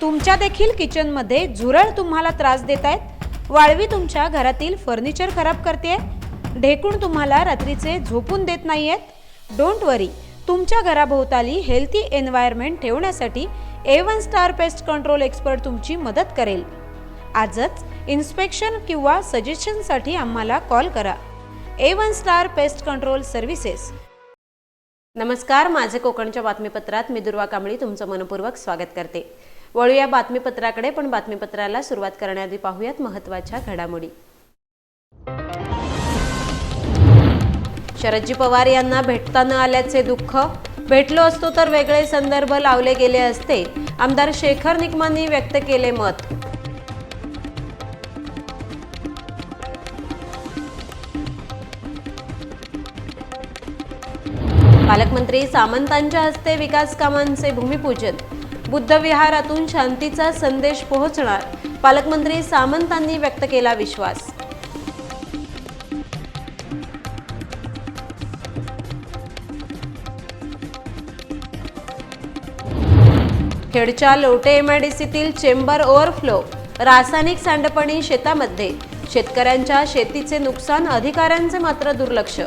तुमच्या देखील किचनमध्ये झुरळ तुम्हाला त्रास देत आहेत? वाळवी तुमच्या घरातील फर्निचर खराब करते ढेकूण तुम्हाला रात्रीचे झोपून देत नाही आहेत डोंट वरी तुमच्या घराभोवताली हेल्थी एन्व्हायरमेंट ठेवण्यासाठी A one star pest control expert तुमची मदत करेल. आजच इन्स्पेक्शन किंवा सजेशनसाठी आम्हाला कॉल करा. A one star pest control services नमस्कार माझे कोकणच्या बातमीपत्रात मी दुर्वा कांबळी तुमचं मनपूर्वक स्वागत करते. वळूया बातमीपत्राकडे पण बातमीपत्राला सुरुवात करण्याआधी पाहूयात महत्त्वाच्या घडामोडी. शरदजी पवार यांना भेटता न आल्याचे दुःख. भेटलो असतो तर वेगळे संदर्भ लावले गेले असते. आमदार शेखर निकमांनी व्यक्त केले मत. पालकमंत्री सामंतांच्या हस्ते विकास कामांचे भूमिपूजन. बुद्ध विहारातून शांतीचा संदेश पोहोचणार. पालकमंत्री सामंतांनी व्यक्त केला विश्वास. खेडच्या लोटे एमआयडीसीतील चेंबर ओव्हरफ्लो रासायनिक सांडपाणी शेतामध्ये. शेतकऱ्यांच्या शेतीचे नुकसान अधिकाऱ्यांचे मात्र दुर्लक्ष.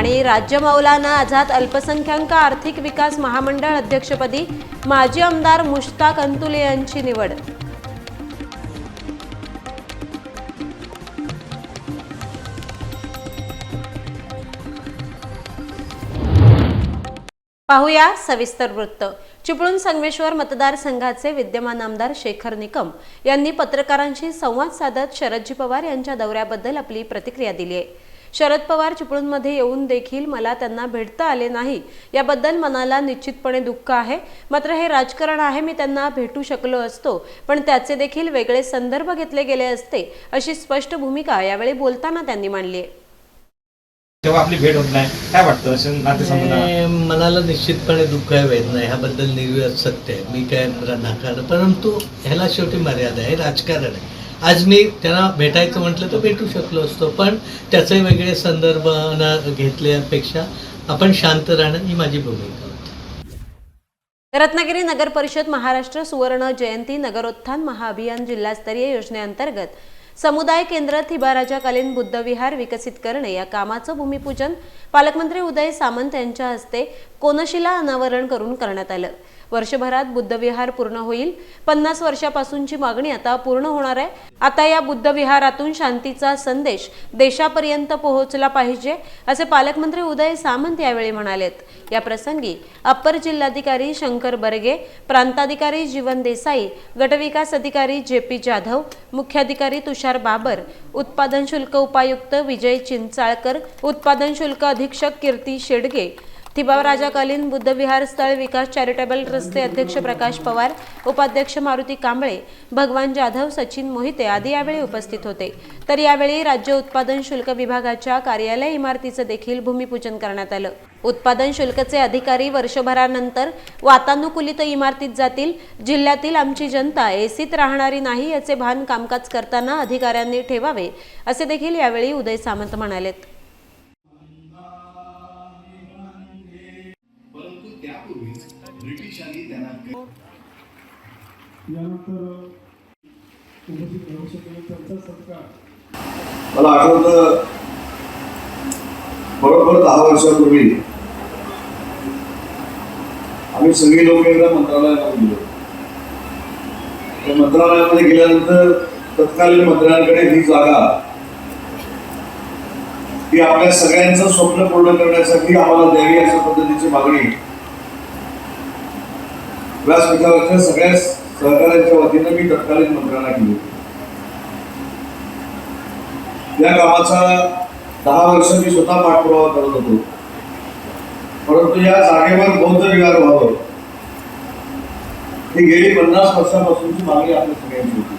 आणि राज्य मौलाना आझाद अल्पसंख्याक आर्थिक विकास महामंडळ अध्यक्षपदी माजी आमदार मुश्ताक अंतुले यांची निवड. पाहूया सविस्तर वृत्त. चिपळूण संगमेश्वर मतदारसंघाचे विद्यमान आमदार शेखर निकम यांनी पत्रकारांशी संवाद साधत शरदजी पवार यांच्या दौऱ्याबद्दल आपली प्रतिक्रिया दिली आहे. शरद पवार चिपळूणमध्ये येऊन देखील मला त्यांना भेटता आले नाही. याबद्दल मनाला निश्चितपणे दुःख आहे. मात्र हे राजकारण आहे मी त्यांना भेटू शकलो असतो. पण त्याचे देखील वेगळे संदर्भ घेतले गेले असते अशी स्पष्ट भूमिका यावेळी बोलताना त्यांनी मांडली आहे. तेव्हा आपली भेट होत नाही काय वाटतं? असं नातेसंबंध आणि मनाला निश्चितपणे दुःख आहे वेदना आहे. ह्याबद्दल निर्विवाद सत्य आहे. मी काय नाकार परंतु ह्याला शेवटी मर्यादा आहे राजकारण आहे. आज मी त्यांना भेटायचं म्हटलं तर भेटू शकलो असतो पण त्याचे वेगळे संदर्भ न घेतल्यापेक्षा आपण शांत राहणं ही माझी भूमिका रत्नागिरी नगर परिषद महाराष्ट्र सुवर्ण जयंती नगरोत्थान महाअभियान जिल्हास्तरीय योजनेअंतर्गत समुदाय केंद्र थिबाराजाकालीन बुद्धविहार विकसित करणे या कामाचं भूमिपूजन पालकमंत्री उदय सामंत यांच्या हस्ते कोनशिला अनावरण करून करण्यात आलं. वर्षभरात बुद्धविहार पूर्ण होईल. पन्नास वर्षापासूनची मागणी आता पूर्ण होणार आहे. आता या बुद्धविहारातून शांतीचा संदेश देशापर्यंत पोहोचला पाहिजे असे पालकमंत्री उदय सामंत यावेळी म्हणालेत. या प्रसंगी अप्पर जिल्हाधिकारी शंकर बर्गे प्रांताधिकारी जीवन देसाई गटविकास अधिकारी जे पी जाधव मुख्याधिकारी तुषार बाबर उत्पादन शुल्क उपायुक्त विजय चिंचाळकर उत्पादन शुल्क अधीक्षक कीर्ती शेडगे थिबाराजाकालीन बुद्धविहार स्थळ विकास चॅरिटेबल ट्रस्टचे अध्यक्ष प्रकाश पवार उपाध्यक्ष मारुती कांबळे भगवान जाधव सचिन मोहिते आदी यावेळी उपस्थित होते. तर यावेळी राज्य उत्पादन शुल्क विभागाच्या कार्यालय इमारतीचं देखील भूमिपूजन करण्यात आलं. उत्पादन शुल्कचे अधिकारी वर्षभरानंतर वातानुकूलित इमारतीत जातील. जिल्ह्यातील आमची जनता एसीत राहणारी नाही याचे भान कामकाज करताना अधिकाऱ्यांनी ठेवावे असे देखील यावेळी उदय सामंत म्हणालेत. यानंतर उपस्थित राहू शकले त्यांचा सत्कार. मला आठवतं बरोबर दहा वर्षापूर्वी आम्ही सगळी लोक एकदा मंत्रालयामध्ये गेलो. त्या मंत्रालयामध्ये गेल्यानंतर तत्कालीन मंत्र्यांकडे ही जागा ती आपल्या सगळ्यांचं स्वप्न पूर्ण करण्यासाठी आम्हाला द्यावी अशा पद्धतीची मागणी व्यासपीठावरच्या सगळ्या सहकार्याच्या वतीनं मी तत्कालीन मंत्र्यांना केली. या कामाचा दहा वर्ष मी स्वतः पाठपुरावा करत होतो. परंतु या जागेवर बौद्ध विहार व्हावं ही गेली पन्नास वर्षापासूनची मागणी आपल्या सगळ्यांची होती.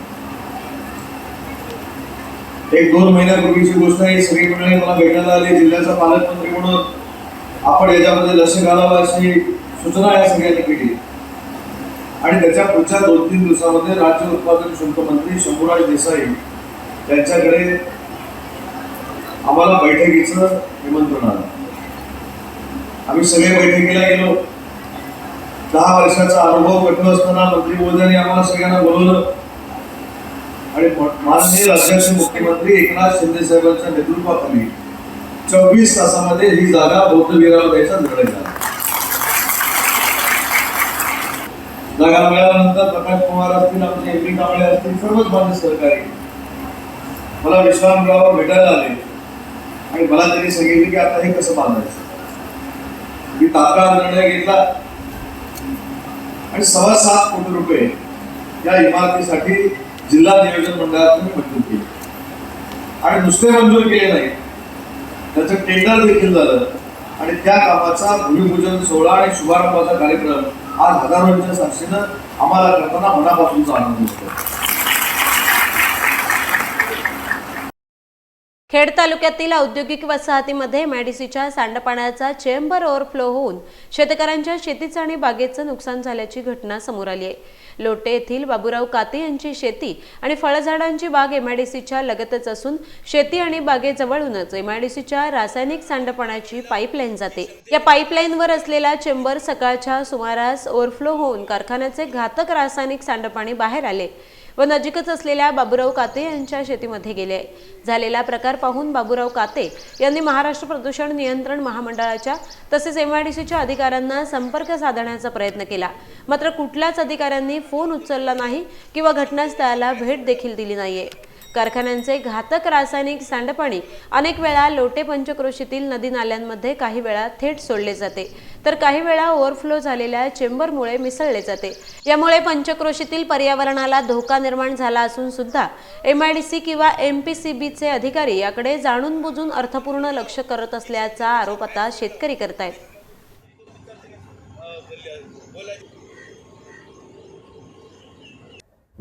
एक दोन महिन्यापूर्वीची गोष्ट आहे सगळी मंडळी मला भेटायला आली जिल्ह्याचा पालकमंत्री म्हणून. आपण याच्यामध्ये लक्ष घालावं अशी सूचना या सगळ्यांनी केली. आणि त्याच्या पुढच्या दोन तीन दिवसामध्ये राज्य उत्पादन शुल्क मंत्री शंभूराज देसाई यांच्याकडे आम्हाला बैठकीचं निमंत्रण आलं. आम्ही सगळे बैठकीला गेलो. दहा वर्षाचा अनुभव कठीण असताना मंत्री महोदयांनी आम्हाला सगळ्यांना बोलवलं. आणि माननीय राज्याचे मुख्यमंत्री एकनाथ शिंदे साहेबांच्या नेतृत्वाखाली चोवीस तासामध्ये ही जागा बौद्ध विहाराला द्यायचा निर्णय झाला. जागा मिळाल्यानंतर प्रकाश पवार असतील आमचे एम पी कांबळे असतील सर्वच माझे सहकारी. मला विश्रामराव भेटायला आले. आणि मला त्यांनी सांगितले की आता हे कसं बांधायचं? मी तात्काळ निर्णय घेतला. आणि सव्वा सात कोटी रुपये या इमारतीसाठी जिल्हा नियोजन मंडळातून मंजूर केले. आणि नुसते मंजूर केले नाही. त्याचं टेंडर देखील झालं. आणि त्या कामाचा भूमिपूजन सोहळा आणि शुभारंभाचा कार्यक्रम आज हजारोंच्या साक्षीनं आम्हाला करताना मनापासूनचा आनंद होतो खेड तालुक्यातील औद्योगिक वसाहतीमध्ये मॅडिसीच्या सांडपाण्याचा चेंबर ओव्हरफ्लो होऊन शेतकऱ्यांच्या शेतीचं आणि बागेचं नुकसान झाल्याची घटना समोर आली आहे. लोटे येथील बाबूराव काते यांची शेती आणि फळझाडांची बाग एमआयडीसीच्या लगतच असून शेती आणि बागेजवळूनच एमआयडीसीच्या रासायनिक सांडपाण्याची पाईपलाईन जाते. या पाईपलाईनवर असलेला चेंबर सकाळच्या सुमारास ओव्हरफ्लो होऊन कारखान्याचे घातक रासायनिक सांडपाणी बाहेर आले व नजीकच असलेल्या बाबूराव काते यांच्या शेतीमध्ये गेले. झालेला प्रकार पाहून बाबूराव काते यांनी महाराष्ट्र प्रदूषण नियंत्रण महामंडळाच्या तसेच एमआयडीसीच्या अधिकाऱ्यांना संपर्क साधण्याचा प्रयत्न केला. मात्र कुठल्याच अधिकाऱ्यांनी फोन उचलला नाही किंवा घटनास्थळाला भेट देखील दिली नाहीये. कारखान्यांचे घातक रासायनिक सांडपाणी अनेक वेळा लोटे पंचक्रोशीतील नदी नाल्यांमध्ये काही वेळा थेट सोडले जाते. तर काही वेळा ओव्हरफ्लो झालेल्या चेंबरमुळे मिसळले जाते. यामुळे पंचक्रोशीतील पर्यावरणाला धोका निर्माण झाला असून सुद्धा एम आय डी सी किंवा एम पी सी बीचे अधिकारी याकडे जाणून बुजून अर्थपूर्ण लक्ष करत असल्याचा आरोप आता शेतकरी करतायत.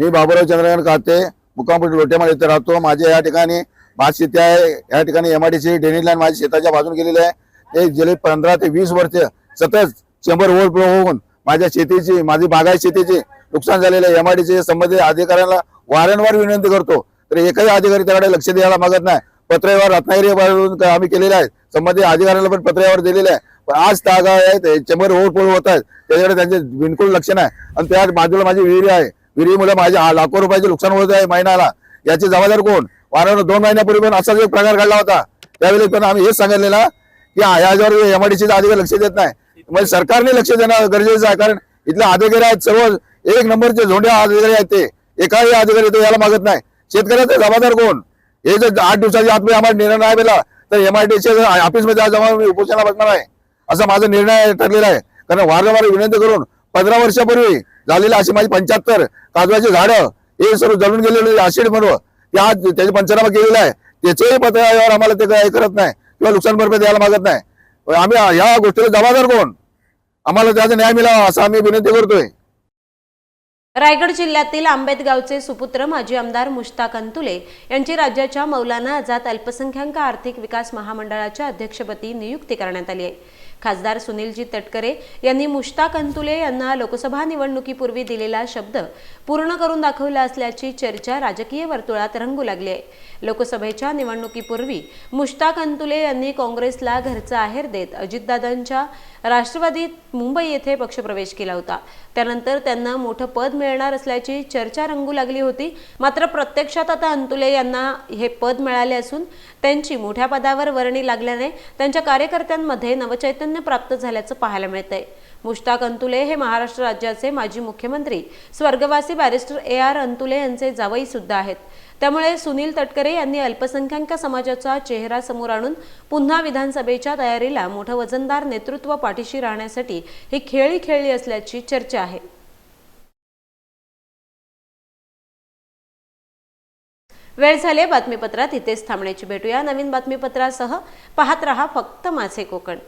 मी बाबूराव चंद्रकांत काते मुक्कामपूर लोटेमध्ये इथे राहतो. माझे या ठिकाणी भात शेती आहे. या ठिकाणी एम आय डी सी डेनिंग लाईन माझ्या शेताच्या बाजून गेलेली आहे. ते गेले पंधरा ते वीस वर्ष सतत चेंबर ओव्हरफ्लो होऊन माझ्या शेतीची माझी बागाय शेतीची नुकसान झालेलं आहे. एम आय डी सी संबंधित अधिकाऱ्यांना वारंवार विनंती करतो. तर एकही अधिकारी त्याकडे लक्ष द्यायला मागत नाही. पत्रव्यवहार रत्नागिरी आम्ही केलेले आहेत संबंधित अधिकाऱ्यांना पण पत्रव्यवहार दिलेले आहे. पण आज तागा आहेत चेंबर ओव्हरफ्लो होत आहेत. त्याच्याकडे त्यांचे बिलकुल लक्ष नाही. आणि त्या बाजूला माझी विहिरी आहे. विहिरीमुळे माझ्या लाखो रुपयाचे नुकसान होत आहे महिन्याला. याची जबाबदार कोण? वारंवार दोन महिन्यापूर्वी पण असाच एक प्रकार घडला होता. त्यावेळी पण आम्ही हेच सांगितलेलं की हा- याच्यावर एमआयडीसीचा अधिकारी लक्ष देत नाही. म्हणजे सरकारने लक्ष देणं गरजेचं आहे. कारण इथले अधिकारी आहेत सर्व. एक नंबरचे झोंडे अधिकारी आहेत ते. एकाही अधिकारी तो यायला मागत नाही. शेतकऱ्याचा जबाबदार कोण? हे जर आठ दिवसाच्या आतमध्ये आम्हाला निर्णय नाही दिला तर एमआयडीसी ऑफिसमध्ये आज आम्हाला उपोषणा बसणार आहे. असा माझा निर्णय ठरलेला आहे. कारण वारंवार विनंती करून पंधरा वर्षापूर्वी झालेले अशी माझी पंच्याहत्तर काजवाची झाडं हे सर्व जळून गेलेले आशिड म्हणून ते त्याचे पंचनामा केलेला आहे. त्याच्याही पत्रावर आम्हाला ते काही करत नाही किंवा नुकसान भरपाई द्यायला मागत नाही. आम्ही या गोष्टीला जबाबदार कोण? आम्हाला त्याचा न्याय मिळावा असं आम्ही विनंती करतोय. रायगड जिल्ह्यातील आंबेतगावचे सुपुत्र माजी आमदार मुश्ताक अंतुले यांची राज्याच्या मौलाना आझाद अल्पसंख्याक आर्थिक विकास महामंडळाच्या अध्यक्षपदी नियुक्ती करण्यात आली आहे. खासदार सुनीलजी तटकरे यांनी मुश्ताक अंतुले यांना लोकसभा निवडणुकीपूर्वी दिलेला शब्द पूर्ण करून दाखवला असल्याची चर्चा राजकीय वर्तुळात रंगू लागली आहे. लोकसभेच्या निवडणुकीपूर्वी मुश्ताक अंतुले यांनी काँग्रेसला घरचा आहेर देत अजितदादांच्या राष्ट्रवादीत मुंबई येथे पक्षप्रवेश केला होता. त्यानंतर त्यांना मोठं पद मिळणार असल्याची चर्चा रंगू लागली होती. मात्र प्रत्यक्षात आता अंतुले यांना हे पद मिळाले असून त्यांची मोठ्या पदावर वर्णी लागल्याने त्यांच्या कार्यकर्त्यांमध्ये नवचैतन्य प्राप्त झाल्याचं पाहायला मिळतंय. मुश्ताक अंतुले हे महाराष्ट्र राज्याचे माजी मुख्यमंत्री. स्वर्गवासी बॅरिस्टर ए आर अंतुले यांचे जावई सुद्धा आहेत. त्यामुळे सुनील तटकरे यांनी अल्पसंख्याक समाजाचा चेहरा समोर आणून पुन्हा विधानसभेच्या तयारीला मोठं वजनदार नेतृत्व पाठीशी राहण्यासाठी ही खेळी खेळली असल्याची चर्चा आहे. वेळ झाले बातमीपत्रात. इथेच थांबण्याची भेटूया. नवीन बातमीपत्रासह पाहत रहा फक्त माझे कोकण.